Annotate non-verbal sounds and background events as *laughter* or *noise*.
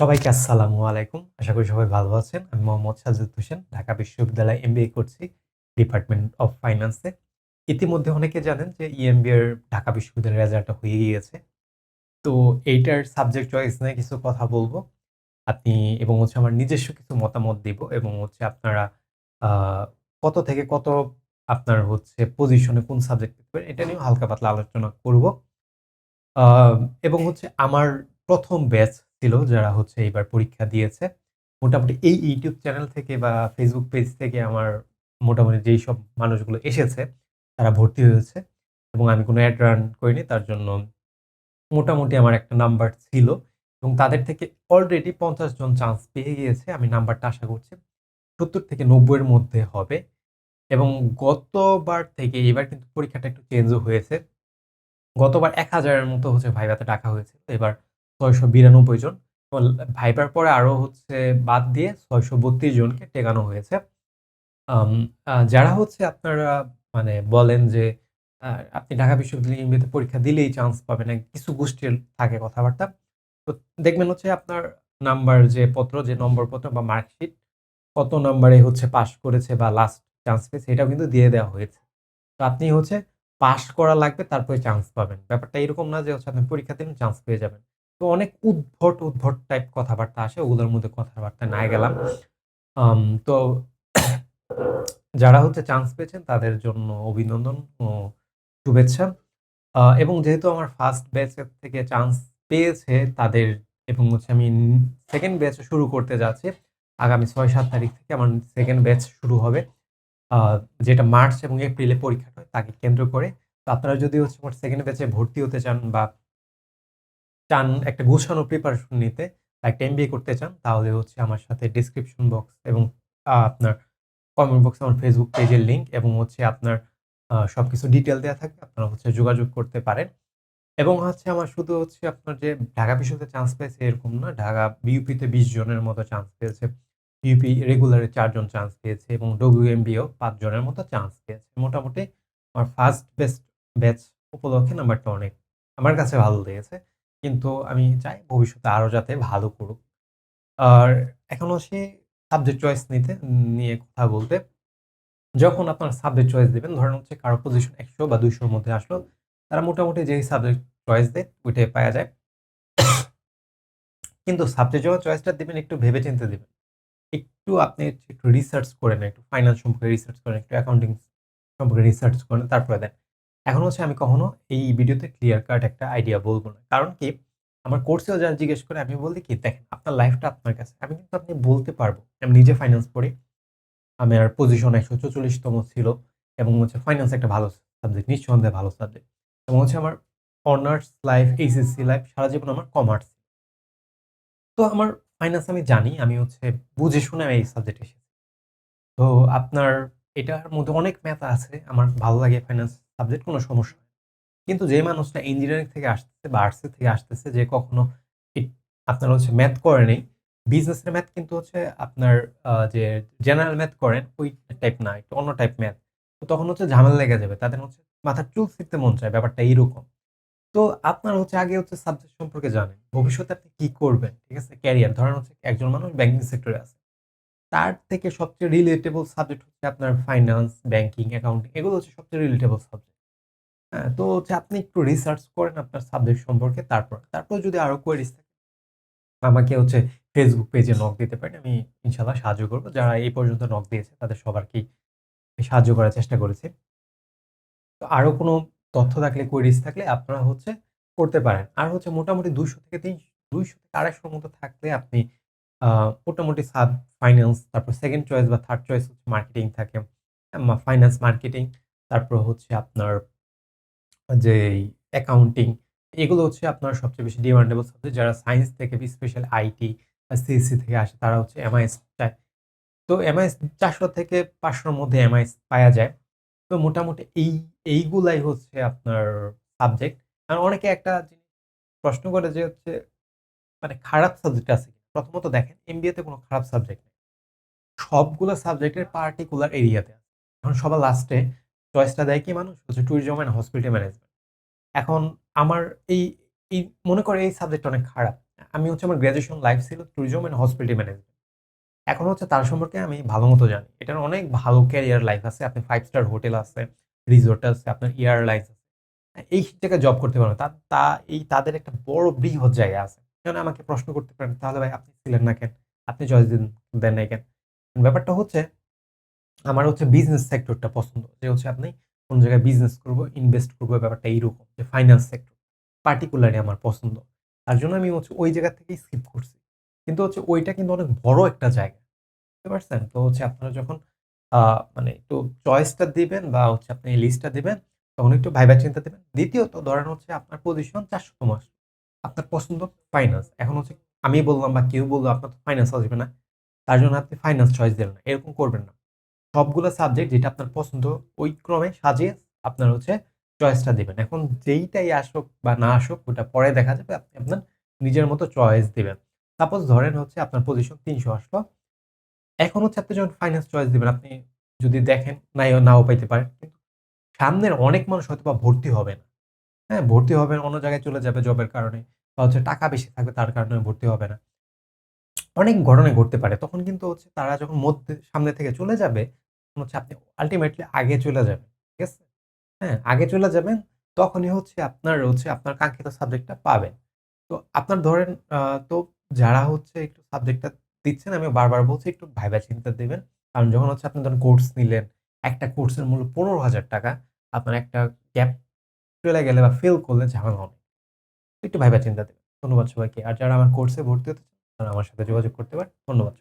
সবাইকে আসসালামু আলাইকুম। আশা করি সবাই ভালো আছেন। আমি মোহাম্মদ সাজ্জাদ হোসেন। ঢাকা বিশ্ববিদ্যালয়ে এমবিএ করছি ডিপার্টমেন্ট অফ ফাইন্যান্সে। ইতিমধ্যে অনেকে জানেন যে ইএমবিএর ঢাকা বিশ্ববিদ্যালয়ের রেজাল্টটা হয়ে গিয়েছে। তো এইটার সাবজেক্ট চয়েস নিয়ে কিছু কথা বলব। আপনি এবং হচ্ছে আমার নিজস্ব কিছু মতামত দিব এবং হচ্ছে আপনারা কত থেকে কত আপনার হচ্ছে পজিশনে কোন সাবজেক্ট পেতে এটা নিয়েও হালকা পাতলা আলোচনা করব। এবং হচ্ছে আমার প্রথম ব্যাচ ছিল, যারা হচ্ছে এইবার পরীক্ষা দিয়েছে। মোটামুটি এই ইউটিউব চ্যানেল থেকে বা ফেসবুক পেজ থেকে আমার মোটামুটি যেই সব মানুষগুলো এসেছে, তারা ভর্তি হয়েছে এবং আমি কোনো অ্যাড রান করিনি। তার জন্য মোটামুটি আমার একটা নাম্বার ছিল এবং তাদের থেকে অলরেডি ৫০ জন চান্স পেয়ে গিয়েছে। আমি নাম্বারটা আশা করছি ৭০ থেকে নব্বইয়ের মধ্যে হবে এবং গতবার থেকে এবার কিন্তু পরীক্ষাটা একটু চেঞ্জও হয়েছে। গতবার এক হাজারের মতো হচ্ছে ভাইভাতে ডাকা হয়েছিল। এবার ৬৯২ জন। ভাইবার পরে আরও হচ্ছে বাদ দিয়ে ৬৩২ জনকে টেকানো হয়েছে। যারা হচ্ছে আপনারা মানে বলেন যে আপনি ঢাকা বিশ্ববিদ্যালয়ে এমবিএতে পরীক্ষা দিলেই চান্স পাবেন। কিছু গোষ্ঠীর থাকে কথাবার্তা। তো দেখবেন হচ্ছে আপনার নাম্বার যে পত্র, যে নম্বর পত্র বা মার্কশিট কত নাম্বারে হচ্ছে পাস করেছে বা লাস্ট চান্স পেয়েছে এটাও কিন্তু দিয়ে দেওয়া হয়েছে। তো আপনি হচ্ছে পাস করা লাগবে তারপরে চান্স পাবেন। ব্যাপারটা এরকম না যে হচ্ছে আপনি পরীক্ষা দিলেন চান্স পেয়ে যাবেন। তো অনেক উদ্ভট, উদ্ভট টাইপ কথাবার্তা আসে। ওগুলোর মধ্যে কথাবার্তা নাই গেলাম। তো *coughs* যারা হচ্ছে চান্স পেয়েছেন তাদের জন্য অভিনন্দন ও শুভেচ্ছা। এবং যেহেতু আমার ফার্স্ট ব্যাচের থেকে চান্স পেয়েছে তাদের এবং হচ্ছে আমি সেকেন্ড ব্যাচ শুরু করতে যাচ্ছি। আগামী ৬-৭ তারিখ থেকে আমার সেকেন্ড ব্যাচ শুরু হবে। যেটা মার্চ এবং এপ্রিলে পরীক্ষাটা হয় তাকে কেন্দ্র করে। তো আপনারা যদি হচ্ছে আমার সেকেন্ড ব্যাচে ভর্তি হতে চান বা চান, একটা গোছানো প্রিপারেশন নিতে বা একটা এমবিএ করতে চান, তাহলে হচ্ছে আমার সাথে ডেসক্রিপশন বক্স এবং আপনার কমেন্ট বক্সে আমার ফেসবুক পেজের লিঙ্ক এবং হচ্ছে আপনার, আ, সবকিছু ডিটেল দেওয়া থাকবে। আপনারা হচ্ছে যোগাযোগ করতে পারেন। এবং হচ্ছে আমার শুধু হচ্ছে আপনার যে ঢাকা বিশ্ববিদ্যালয়ে চান্স পেয়েছে এরকম না। ঢাকা বিউপিতে বিশ জনের মতো চান্স পেয়েছে। ইউপি রেগুলারে চারজন চান্স পেয়েছে এবং ডব্লিউএমবিও ৫ জনের মতো চান্স পেয়েছে। মোটামুটি আমার ফার্স্ট বেস্ট ব্যাচ উপলক্ষে নাম্বারটা অনেক, আমার কাছে ভালো লেগেছে। কিন্তু আমি চাই ভবিষ্যতে আরও যাতে ভালো করুক। আর এখন আসি সাবজেক্ট চয়েস নিতে নিয়ে কথা বলতে। যখন আপনার সাবজেক্ট চয়েস দেবেন ধরেন হচ্ছে কারও পজিশন ১০০ বা ২০০ র মধ্যে আসলো। তারা মোটামুটি যেই সাবজেক্ট চয়েস দেয় ওইটাই পাওয়া যায়। কিন্তু সাবজেক্ট যখন চয়েসটা দিবেন একটু ভেবে চিন্তে দিবেন। একটু আপনি একটু রিসার্চ করেন একটু ফাইন্যান্স সম্পর্কে রিসার্চ করেন, একটু অ্যাকাউন্টিং সম্পর্কে রিসার্চ করেন তারপরে দেন। এখন হচ্ছে আমি কখনো এই ভিডিওতে ক্লিয়ার কাট একটা আইডিয়া বলব না। কারণ কি আমার কোর্সেও যারা জিজ্ঞেস করে আমি বলি কি দেখেন আপনার লাইফটা আপনার কাছে। আমি কিন্তু আপনি বলতে পারব আমি নিজে ফাইন্যান্স পড়ি। আমার পজিশন ১৪৪ তম ছিল এবং হচ্ছে ফাইন্যান্স একটা ভালো সাবজেক্ট নিঃসন্দেহে ভালো সাবজেক্ট। এবং হচ্ছে আমার অনার্স লাইফ, এইচএসসি লাইফ সারা জীবন আমার কমার্স। তো আমার ফাইন্যান্স আমি জানি। আমি হচ্ছে বুঝে শুনে আমি এই সাবজেক্টে এসেছি। তো আপনার এটার মধ্যে অনেক ম্যাথ আছে। আমার ভালো লাগে ফাইন্যান্স সাবজেক্ট কোনো সমস্যা কিন্তু যে মানুষটা ইঞ্জিনিয়ারিং থেকে আসতেছে বা আর্টস থেকে আসতেছে যে কখনো আপনার হচ্ছে ম্যাথ করে নাই। বিজনেসের ম্যাথ কিন্তু হচ্ছে আপনার যে জেনারেল ম্যাথ করেন ওই টাইপ না। একটু অন্য টাইপ ম্যাথ। তো তখন হচ্ছে ঝামেলা লেগে যাবে। তাদের হচ্ছে মাথার চুল ছিঁড়তে মন চায় ব্যাপারটা এইরকম। তো আপনার হচ্ছে আগে হচ্ছে সাবজেক্ট সম্পর্কে জানেন। ভবিষ্যতে আপনি কি করবেন, ঠিক আছে? ক্যারিয়ার ধরেন হচ্ছে একজন মানুষ ব্যাংকিং সেক্টরে আছে। তার থেকে সবচেয়ে রিলেটেবল সাবজেক্ট হচ্ছে আপনার ফাইন্যান্স, ব্যাংকিং, অ্যাকাউন্টিং এগুলো হচ্ছে সবচেয়ে রিলেটেবল সাবজেক্ট। হ্যাঁ? তো হচ্ছে আপনি একটু রিসার্চ করেন আপনার সাবজেক্ট সম্পর্কে তারপর। তারপর যদি আরও কোয়েরিজ থাকে আমাকে হচ্ছে ফেসবুক পেজে নক দিতে পারেন। আমি ইনশাল্লাহ সাহায্য করব যারা এই পর্যন্ত নক দিয়েছে তাদের সবারকেই সাহায্য করার চেষ্টা করেছি। তো আরও কোনো তথ্য থাকলে কোয়েরিজ থাকলে আপনারা হচ্ছে করতে পারেন। আর হচ্ছে মোটামুটি ২০০ থেকে ৩ ২০০ থেকে ২৫০ র মতো থাকলে আপনি মোটামুটি সাব ফাইন্যান্স তারপর সেকেন্ড চয়েস বা থার্ড চয়েস হচ্ছে মার্কেটিং থাকে। ফাইন্যান্স মার্কেটিং তারপর হচ্ছে আপনার যে অ্যাকাউন্টিং এগুলো হচ্ছে আপনার সবচেয়ে বেশি ডিমান্ডেবল সাবজেক্ট। যারা সায়েন্স থেকে স্পেশাল আইটি সিএসসি থেকে আসে, তারা হচ্ছে এমআইএস চায়। তো এমআইএস ৪০০ থেকে ৫০০ র মধ্যে এমআইএস পায়া যায়। তো মোটামুটি এই, এইগুলাই হচ্ছে আপনার সাবজেক্ট। আর অনেকে একটা প্রশ্ন করে যে হচ্ছে মানে খারাপ সাবজেক্ট আছে? প্রথমত দেখেন এমবিএতে কোনো খারাপ সাবজেক্ট নেই। সবগুলো সাবজেক্টের পার্টিকুলার এরিয়াতে আছে। এখন সবার লাস্টে চয়েসটা দেয় কি মানুষ? হচ্ছে ট্যুরিজম অ্যান্ড হসপিটাল ম্যানেজমেন্ট। এখন আমার এই এই মনে করে এই সাবজেক্টটা অনেক খারাপ। আমি হচ্ছে আমার গ্র্যাজুয়েশন লাইফ ছিল ট্যুরিজম অ্যান্ড হসপিটালিটি ম্যানেজমেন্ট। এখন হচ্ছে তার সম্পর্কে আমি ভালো মতো জানি। এটার অনেক ভালো ক্যারিয়ার লাইফ আছে। আপনি ফাইভ স্টার হোটেল আছে, রিসোর্ট আছে, আপনার এয়ারলাইন্স আছে। এই জায়গায় জব করতে পারবেন। তা এই তাদের একটা বড় বৃহৎ জায়গা আছে। যেমন আমাকে প্রশ্ন করতে পারেন, "তাহলে ভাই আপনি ছিলেন না কেন? আপনি চয়েস দিন দেন নাই কেন?" ব্যাপারটা হচ্ছে আমার হচ্ছে বিজনেস সেক্টরটা পছন্দ। যে হচ্ছে আপনি কোন জায়গায় বিজনেস করব, ইনভেস্ট করব ব্যাপারটা এইরকম। যে ফাইন্যান্স সেক্টর পার্টিকুলারলি আমার পছন্দ। তার জন্য আমি হচ্ছে ওই জায়গা থেকেই স্কিপ করছি। কিন্তু হচ্ছে ওইটা কিন্তু অনেক বড় একটা জায়গা। বুঝতে পারছেন? তো হচ্ছে আপনারা যখন মানে একটু চয়েসটা দিবেন বা হচ্ছে আপনি লিস্টটা দিবেন, তখন একটু ভাইবা চিন্তা দেবেন দ্বিতীয়ত ধরেন হচ্ছে আপনার পজিশন ৪০০ তম আসলো। আপনার পছন্দ ফাইন্যান্স। এখন হচ্ছে আমি বললাম বা কেউ বলল আপনার তো ফাইন্যান্স আসবে না। তার জন্য আপনি ফাইন্যান্স চয়েস দিলেন না। এরকম করবেন না। সবগুলা সাবজেক্ট যেটা আপনার পছন্দ ওই ক্রমে সাজিয়ে আপনার হচ্ছে চয়েসটা দিবেন। এখন যেইটাই আসুক বা না আসুক ওটা পরে দেখা যাবে। আপনি আপনার নিজের মতো চয়েস দিবেন। সাপোজ ধরেন হচ্ছে আপনার পজিশন ৩০০ আসলো। এখন হচ্ছে আপনি যখন ফাইন্যান্স চয়েস দিবেন, আপনি যদি দেখেন নাই নাও পাইতে পারেন। সামনের অনেক মানুষ হয়তো বা ভর্তি হবে না। হ্যাঁ? ভর্তি হবে অন্য জায়গায় চলে যাবে জবের কারণে বা হচ্ছে টাকা বেশি থাকবে তার কারণে ভর্তি হবে না। অনেক ঘটনাই ঘটতে পারে। তখন কিন্তু হচ্ছে তারা যখন মধ্যে সামনে থেকে চলে যাবে, হচ্ছে আপনি আল্টিমেটলি আগে চলে যাবেন। ঠিক আছে? হ্যাঁ? আগে চলে যাবেন তখনই হচ্ছে আপনার হচ্ছে আপনার কাঙ্ক্ষিত সাবজেক্টটা পাবেন। তো আপনার ধরেন তো যারা হচ্ছে একটু সাবজেক্টটা দিচ্ছেন আমি বারবার বলছি একটু ভাইবা চিন্তা দেবেন কারণ যখন হচ্ছে আপনি ধরেন কোর্স নিলেন, একটা কোর্সের মূল্য ৳১৫,০০০ আপনার একটা গ্যাপ চলে গেলে বা ফেল করলে ঝামেলা হবে। একটু ভাইবা চিন্তা দেবেন ধন্যবাদ সবাইকে। আর যারা আমার কোর্সে ভর্তি হতে চান, তারা আমার সাথে যোগাযোগ করতে পারেন। ধন্যবাদ।